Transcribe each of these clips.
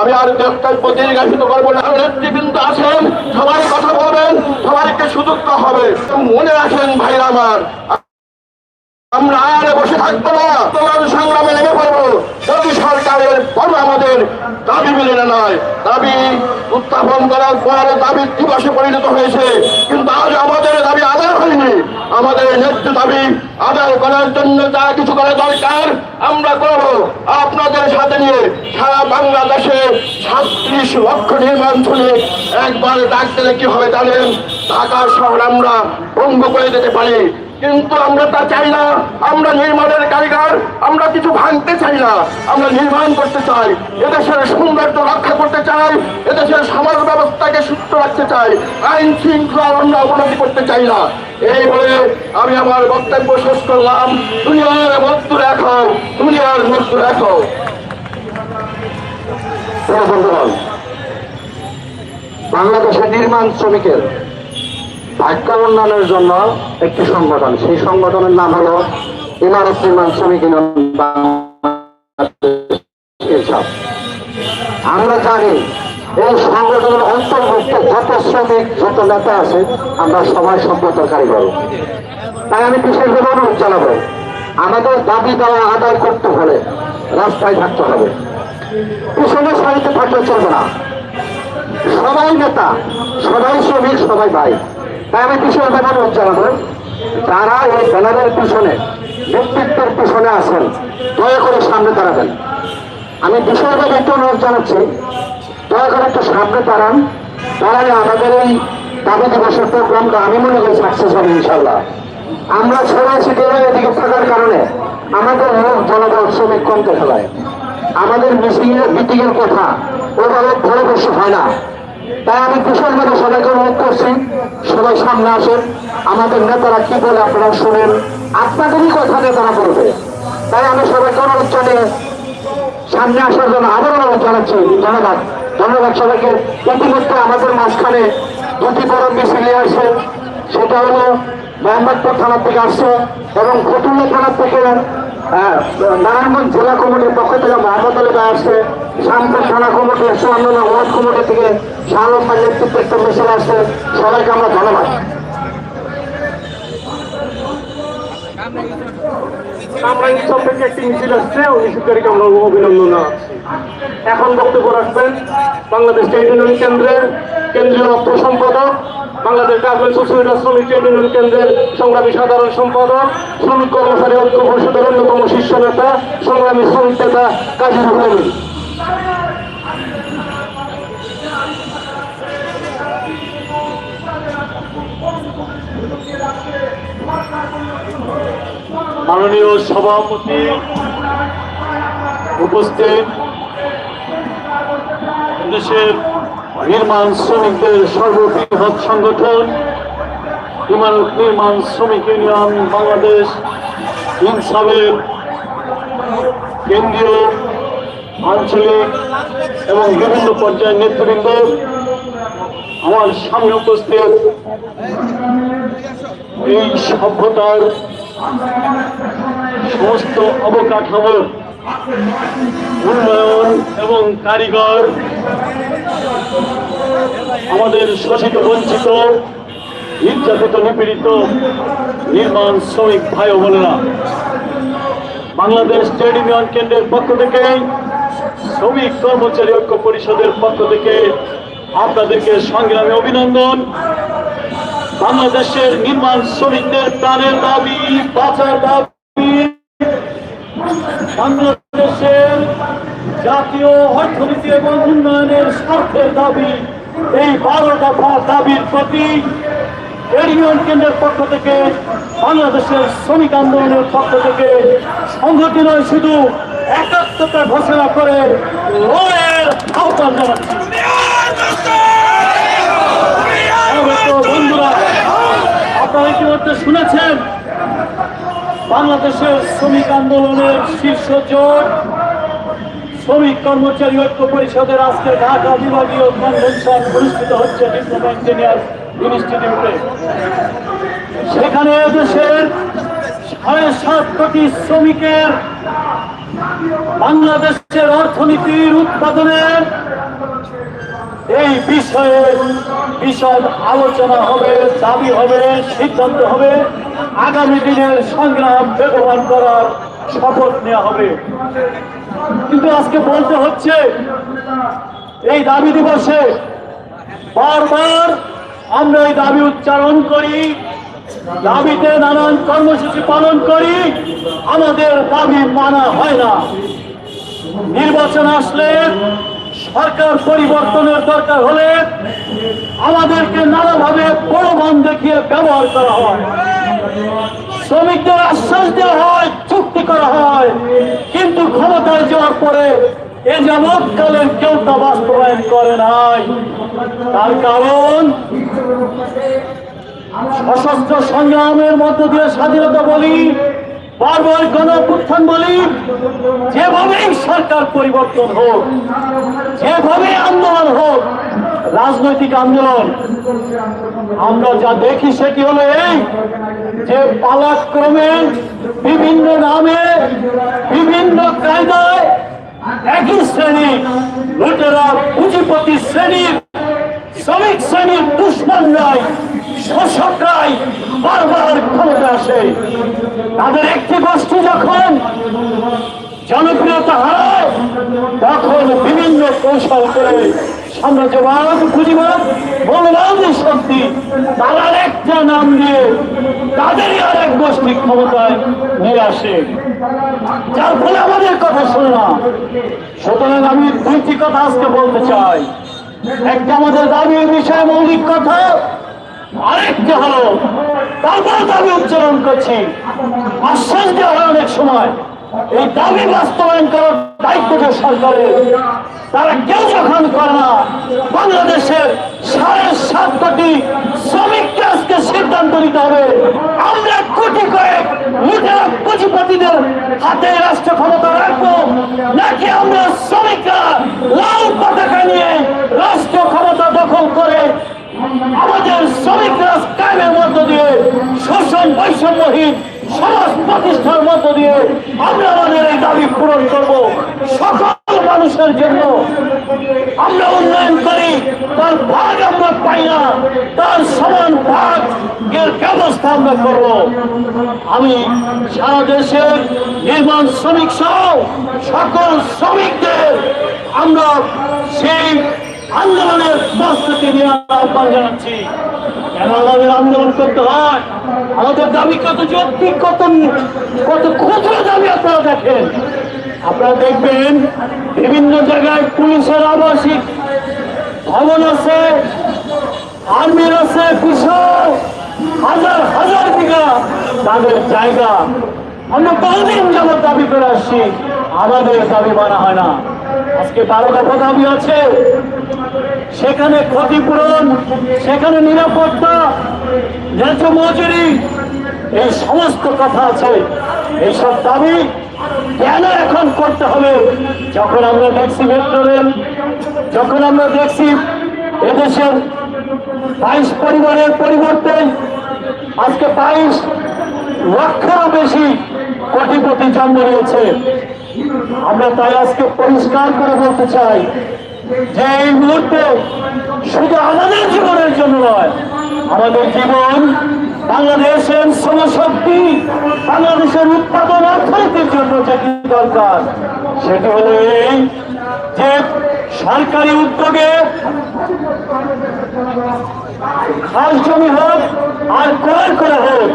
আমি আর বক্তব্য দীর্ঘায়িত করব না। নেতৃবৃন্দ আছেন, সবাই কথা বলবেন সবাইকে সুযোগ হবে। মনে রাখেন ভাইরা আমার আমরা আর বসে থাকব না। তোমার সংগ্রামে নেমে পড়ব। যদি সরকারের পর আমাদের দাবি মেনে না নয়, দাবি উত্থাপন করার পর দাবি দিবসে পরিণত হয়েছে। কিন্তু আজ আমাদের দাবি আদায় হয়নি। আমাদের নেতৃত্ব দাবি আদায় করার জন্য যা কিছু করা দরকার, আমরা করব। আপনাদের সাথে নিয়ে সারা বাংলাদেশে সাতত্রিশ লক্ষ নির্মাণ শ্রমিক একবার ডাক দিলে কি হবে জানেন? ঢাকা শহর আমরা ভঙ্গ করে দিতে পারি। কিন্তু আমরা তা চাই না। আমরা নির্মাণের কারিগর, আমরা কিছু ভাঙতে চাই না। আমরা নির্মাণ করতে চাই, এদেশের সৌন্দর্য রক্ষা করতে চাই, এদেশের সমাজ ব্যবস্থাকে সুস্থ রাখতে চাই, আইন শৃঙ্খলা আমরা অবনতি করতে চাই না। এই বলে আমি আমার বক্তব্য শেষ করলাম। দুনিয়ার মৃত্যু রাখো, দুনিয়ার মৃত্যু রাখো। বাংলাদেশের নির্মাণ শ্রমিকের ভাগ্য উন্নয়নের জন্য একটি সংগঠন। সেই সংগঠনের নাম হলো ইমারত নির্মাণ শ্রমিক। আমরা জানি এই সংগঠনের অন্তর্ভুক্ত যত শ্রমিক, যত নেতা আছে, আমরা সবাই সভ্যতার কারিগর তাই আমি বিশেষভাবে অনুরোধ জানাব, আমাদের দাবি দেওয়া আদায় করতে হলে রাস্তায় থাকতে হবে। পিছনে সারিতে থাকলে চলবে না। সবাই নেতা, সবাই শ্রমিক, সবাই ভাই। আমি পিছনে অনুরোধ জানাব যারা এই ব্যানারের পিছনে, নেতৃত্বের পিছনে আছেন, দয়া করে সামনে দাঁড়াবেন। আমি বিশেষভাবে একটু অনুরোধ জানাচ্ছি, দয়া করে একটু সামনে দাঁড়ান। দাঁড়ালে আমাদের এই দাবি দিবসের প্রোগ্রামটা আমি মনে করি সাকসেস হবে ইনশাল্লাহ আমরা ছড়িয়ে ছিটিয়ে এদিকে থাকার কারণে আমাদের লোক জনবল শ্রমিক কমতে ফেলায় আমাদের মিটিংয়ের মিটিংয়ের কথা ওভাবে ঘরে বসে হয় না। তাই আমি বিশালভাবে সবাইকে অনুরোধ করছি, সবাই সামনে আসেন। আমাদের নেতারা কি বলে আপনারা শুনেন, আপনাদেরই কথা নেতারা বলবে। তাই আমি সবাইকে অনুরোধ জানিয়ে সামনে আসার জন্য আবার অনুরোধ জানাচ্ছি। ধন্যবাদ। ধন্যবাদ সবাইকে। ইতিমধ্যে আমাদের মাঝখানে দুটি বড় মিছিল আসছে। সেটা হলো মোহাম্মদপুর থানা থেকে আসছে এবং ফতুল্লা থানা থেকে নারায়ণগঞ্জ জেলা কমিটির পক্ষ থেকে ভাই আসছে শামপুর থানা কমিটি অন্যান্য ওয়ার্ড কমিটি থেকে শাহরুখ ভাই নেতৃত্বে মিছিল আসছে। সবাইকে আমরা ধন্যবাদ। ইনসাফ থেকে একটি আসছে আমরা অভিনন্দন এখন বক্তব্য রাখবেন বাংলাদেশ ইউনিয়ন কেন্দ্রের কেন্দ্রীয় অর্থ সম্পাদক বাংলাদেশ গার্মেন্টস সুবিধা শ্রমিক ইউনিয়ন কেন্দ্রের সংগ্রামী সাধারণ সম্পাদক, শ্রমিক কর্মচারী ঐক্য পরিষদের অন্যতম শীর্ষ নেতা, সংগ্রামী শ্রমিক নেতা কাজী রহমান মাননীয় সভাপতি উপস্থিত দেশের নির্মাণ শ্রমিকদের সর্ববৃহৎ সংগঠন ইমারত নির্মাণ শ্রমিক ইউনিয়ন বাংলাদেশ, ইনসাবের কেন্দ্রীয়, আঞ্চলিক এবং বিভিন্ন পর্যায়ের নেতৃবৃন্দ আমার সামনে উপস্থিত। এই সভ্যতার সমস্ত অবকাঠামোর উন্নয়ন এবং কারিগর আমাদের শোষিত বঞ্চিত, নির্যাতিত, নিপীড়িত, নির্মাণ শ্রমিক ভাই ও বোনেরা, বাংলাদেশ ট্রেড ইউনিয়ন কেন্দ্রের পক্ষ থেকে, শ্রমিক কর্মচারী ঐক্য পরিষদের পক্ষ থেকে আপনাদেরকে সংগ্রামে অভিনন্দন। বাংলাদেশের নির্মাণ শ্রমিকদের প্রাণের দাবি, বাঁচার দাবি। বাংলাদেশের জাতীয় অর্থনীতি এবং উন্নয়নের স্বার্থের দাবি, এই বারো দফা দাবির প্রতি ইউনিয়ন কেন্দ্রের পক্ষ থেকে, বাংলাদেশের শ্রমিক আন্দোলনের পক্ষ থেকে নয় শুধু একাত্মতা ঘোষণা করে আহ্বান জানাচ্ছি। বন্ধুরা, আপনারা ইতিমধ্যে শুনেছেন বাংলাদেশের শ্রমিক আন্দোলনের শীর্ষ জোট, শ্রমিক কর্মচারী ঐক্য পরিষদের আজকে ঢাকা বিভাগীয় কনভেনশন অনুষ্ঠিত হচ্ছে ডিপ্লোমা ইঞ্জিনিয়ার ইনস্টিটিউটে। সেখানে দেশের সাড়ে সাত কোটি শ্রমিকের বাংলাদেশের অর্থনীতির উৎপাদনের এই বিষয়ে বিশদ আলোচনা হবে, দাবি হবে, সিদ্ধান্ত হবে। আগামী দিনের সংগ্রাম বেগবান করার শপথ নেওয়া হবে। কিন্তু আজকে বলতে হচ্ছে, এই দাবি দিবসে বারবার আমরা এই দাবি উচ্চারণ করি, দাবিতে নানান কর্মসূচি পালন করি, আমাদের দাবি মানা হয় না। নির্বাচন আসলে সরকার পরিবর্তনের দরকার হলে আমাদেরকে নানাভাবে প্রলোভন দেখিয়ে ব্যবহার করা হয়। শ্রমিকদের আশ্বাস দেওয়া হয়, চুক্তি করা হয়। কিন্তু ক্ষমতায় যাওয়ার পরে এ যাবৎকালের কেউ তা বাস্তবায়ন করে নাই। তার কারণ, সশস্ত্র সংগ্রামের মধ্য দিয়ে স্বাধীনতা বলি বারবার গণপুত্থান বলি যেভাবেই সরকার পরিবর্তন হোক, যেভাবে আন্দোলন হোক, রাজনৈতিক আন্দোলন, আমরা যা দেখি সেটি হলো এই যে পালাক্রমে বিভিন্ন নামে, বিভিন্ন কায়দায় একই শ্রেণি লুটেরা, পুঁজিপতি শ্রেণির শ্রমিক শ্রেণির দুশ্মনরাই শোষকরাই বারবার তাদের একটি গোষ্ঠী যখন জনপ্রিয়তা হারায়, তখন বিভিন্ন কৌশল করে সাম্রাজ্যবাদ, পুঁজিবাদ, মৌলবাদী শক্তি তারা একটা নাম দিয়ে তাদেরই আর এক গোষ্ঠী ক্ষমতায় নিয়ে আসে। যার ফলে আমাদের কথা শোনে না। সুতরাং আমি দুইটি কথা আজকে বলতে চাই। একটা আমাদের দাবির বিষয়ে, মৌলিক কথা আরেকটা হলো তারপর দাবি উচ্চারণ করছি। আশ্বাস দেওয়া হয় অনেক সময়। এই দাবি বাস্তবায়ন করার দায়িত্ব সরকারের। তারা কেউ যখন করে না, বাংলাদেশের সাড়ে সাত কোটি শ্রমিককে আজকে সিদ্ধান্ত নিতে হবে। আমরা কোটি কয়েক লুটেরা পুঁজিপতিদের হাতে রাষ্ট্র ক্ষমতা রাখব। নাকি আমরা শ্রমিকরা লাল পতাকা নিয়ে রাষ্ট্র ক্ষমতা দখল করে আমাদের শ্রমিকরা কায়েমের মধ্য দিয়ে শোষণ বৈষম্যহীন সমাজ প্রতিষ্ঠার মধ্য দিয়ে আমরা আমাদের এই দাবি পূরণ করব। সকল মানুষের জন্য আমরা উন্নয়ন করি, তার ভাগ আমরা পাই না, তার সমান ভাগ এর ব্যবস্থা আমরা করব। আমি সারা দেশের নির্মাণ শ্রমিক সহ সকল শ্রমিকদের আমরা সেই আন্দোলনের প্রস্তুতি নিয়ে আহ্বান জানাচ্ছি। কেন আমাদের আন্দোলন করতে হয়? আমাদের দাবি কত যৌক্তিক কত কত ক্ষুদ্র দাবি আপনারা দেখেন। আপনারা দেখবেন বিভিন্ন জায়গায় পুলিশের আবাসিক ভবন আছে, আর্মির আছে হাজার হাজার বিঘা তাদের জায়গা। আমরা বহুদিন যাবত দাবি করে আসছি, আমাদের দাবি মানা হয় না। আজকে বারো দফা দাবি আছে সেখানে ক্ষতিপূরণ, সেখানে নিরাপত্তা, ন্যায্য মজুরি, এই সমস্ত কথা আছে। এইসব দাবি কেন এখন করতে হবে? যখন আমরা দেখছি মেট্রো রেল যখন আমরা দেখছি এদেশের বাইশ পরিবারের পরিবর্তে আজকে বাইশ লক্ষেরও বেশি কোটিপতি জন্ম নিয়েছে। আমরা তাই আজকে পরিষ্কার করে বলতে চাই এই মুহূর্তে শুধু আমাদের জীবনের জন্য নয়, আমাদের জীবন বাংলাদেশের শ্রমশক্তি, বাংলাদেশের উৎপাদন অর্থনীতির জন্য যেটি দরকার, সেটি হলো যে সরকারি উদ্যোগে খাস জমি হোক আর ক্রয় করে হোক,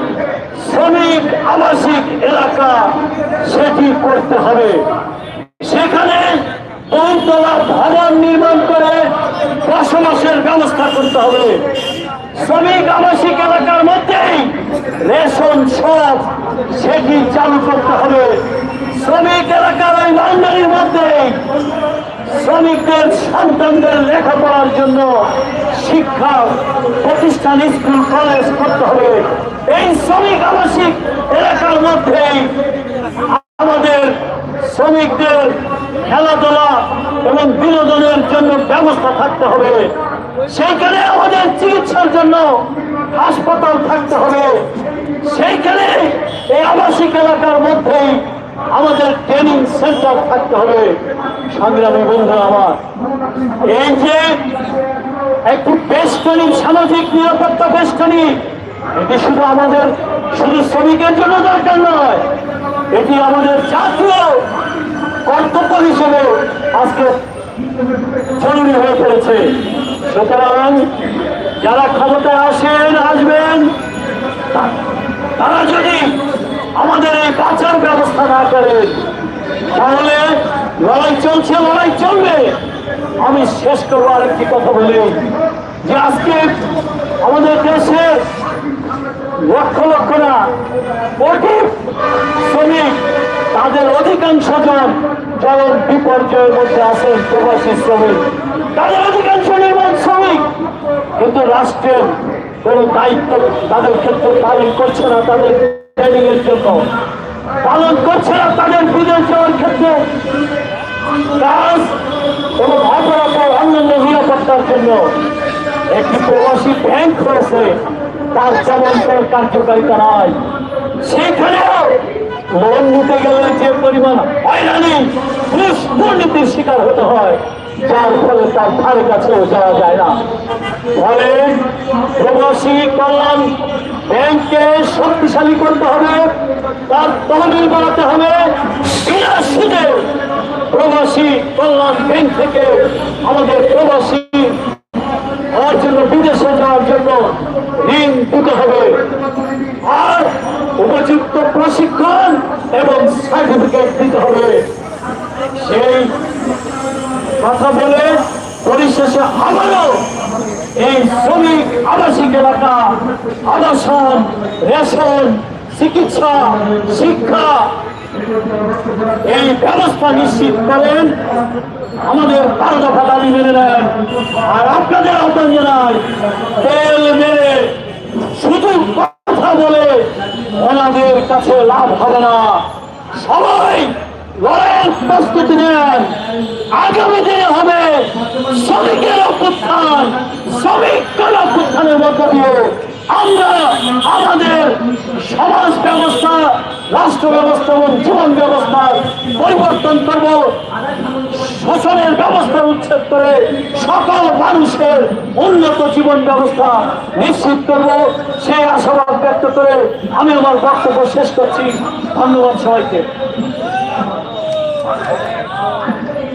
শ্রমিক আবাসিক এলাকা সেটি করতে হবে। সেখানে বহুতলা ভবন নির্মাণ করে বসবাসের ব্যবস্থা করতে হবে। শ্রমিক আবাসিক এলাকার মধ্যেই রেশন সব সেটি চালু করতে হবে। শ্রমিক এলাকার ওই বাউন্ডারির মধ্যেই শ্রমিকদের, সন্তানদের লেখাপড়ার জন্য শিক্ষা প্রতিষ্ঠান, স্কুল, কলেজ করতে হবে। এই শ্রমিক আবাসিক এলাকার মধ্যেই আমাদের শ্রমিকদের খেলাধুলা এবং বিনোদনের জন্য ব্যবস্থা থাকতে হবে। সেইখানে আমাদের চিকিৎসার জন্য হাসপাতাল থাকতে হবে। সেইখানে এই আবাসিক এলাকার মধ্যেই আমাদের ট্রেনিং সেন্টার থাকতে হবে। সংগ্রামী বন্ধু আমার, এই যে একটু বেষ্টনী সামাজিক নিরাপত্তা বেষ্টনী এটি শুধু আমাদের, শুধু শ্রমিকের জন্য দরকার নয়, এটি আমাদের জাতীয় কর্তব্য হিসেবে আজকে জরুরি হয়ে পড়েছে। সুতরাং যারা ক্ষমতায় আসেন, আসবেন, তারা যদি আমাদের এই বাঁচার ব্যবস্থা না করেন, তাহলে লড়াই চলছে, লড়াই চলবে। আমি শেষ করব আরেকটি কথা বলি, যে আজকে আমাদের দেশে লক্ষ লক্ষ না শ্রমিক তাদের অধিকাংশ জন চরম বিপর্যয়ের মধ্যে আছেন প্রবাসী শ্রমিক। তাদের অধিকাংশ নির্মাণ শ্রমিক, কিন্তু রাষ্ট্রের কোনো দায়িত্ব তাদের ক্ষেত্রে পালন করছে না, তাদের ট্রেনিং এর জন্য। পালন করছে না তাদের বিদেশ যাওয়ার ক্ষেত্রে। কাজ এবং অপরাপর অন্যান্য নিরাপত্তার জন্য। একটি প্রবাসী ব্যাংক রয়েছে, তার যেমন কার্যকারিতা নাই। সেখানেও লোন নিতে গেলে যে পরিমাণ হয়রানি দুর্নীতির শিকার হতে হয়, যার ফলে তার ধারে কাছেও যাওয়া যায় না। ফলে প্রবাসী কল্যাণ ব্যাংককে শক্তিশালী করতে হবে, তার তহবিল বাড়াতে হবে। প্রবাসী কল্যাণ ব্যাংক থেকে আমাদের প্রবাসী হওয়ার জন্য, বিদেশে যাওয়ার জন্য ঋণ দিতে হবে। আর উপযুক্ত প্রশিক্ষণ এবং সার্টিফিকেট দিতে হবে। সেই কথা বলে পরিশেষে আবারও এই শ্রমিক আবাসিক এলাকা, আবাসন, রেশন, চিকিৎসা, শিক্ষা এই ব্যবস্থা নিশ্চিত করেন। আমাদের বারো দফা দাবি মেনে নেন। আর আপনাদের আহ্বান জানাই, তেল মেরে শুধু কথা ওনাদের কাছে লাভ হবে না। সবাই লড়াইয়ের প্রস্তুতি নেন। আগামী দিনে হবে শ্রমিকের অভ্যুত্থান। শ্রমিকের অভ্যুত্থানের মধ্য দিয়ে আমরা আমাদের সমাজ ব্যবস্থা, রাষ্ট্র ব্যবস্থা এবং জীবন ব্যবস্থার পরিবর্তন করব। শোষণের ব্যবস্থা উচ্ছেদ করে সকল মানুষের উন্নত জীবন ব্যবস্থা নিশ্চিত করব। সে আশাবাদ ব্যক্ত করে আমি আমার বক্তব্য শেষ করছি। ধন্যবাদ সবাইকে।